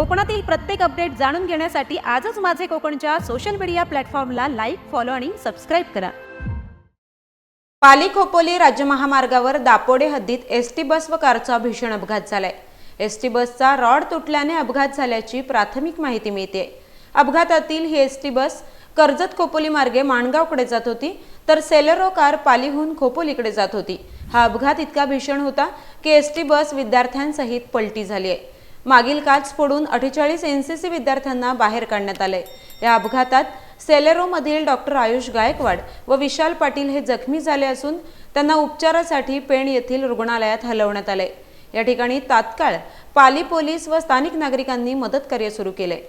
कोकणातील प्रत्येक अपडेट जाणून घेण्यासाठी आजच माझे कोकणच्या सोशल मीडिया प्लॅटफॉर्मला लाईक फॉलो आणि सबस्क्राईब करा. पाली खोपोली राज्य महामार्गावर दापोडे हद्दीत एस टी बस व कारचा भीषण अपघात झालाय. एस टी बसचा रॉड तुटल्याने अपघात झाल्याची प्राथमिक माहिती मिळते अपघातातील ही S T bus Karjat Khopoli मार्गे माणगावकडे जात होती तर सेलेरो कार पालीहून खोपोलीकडे जात होती. हा अपघात इतका भीषण होता की एस टी बस विद्यार्थ्यांसहित पलटी झाली आहे मागील काच फोडून अठ्ठेचाळीस एन सी सी विद्यार्थ्यांना बाहेर काढण्यात आले. या अपघातात सेलेरोमधील डॉक्टर आयुष गायकवाड व विशाल पाटील हे जखमी झाले असून त्यांना उपचारासाठी पेण येथील रुग्णालयात हलवण्यात आले. या ठिकाणी तात्काळ पाली पोलीस व स्थानिक नागरिकांनी मदत कार्य सुरू केले.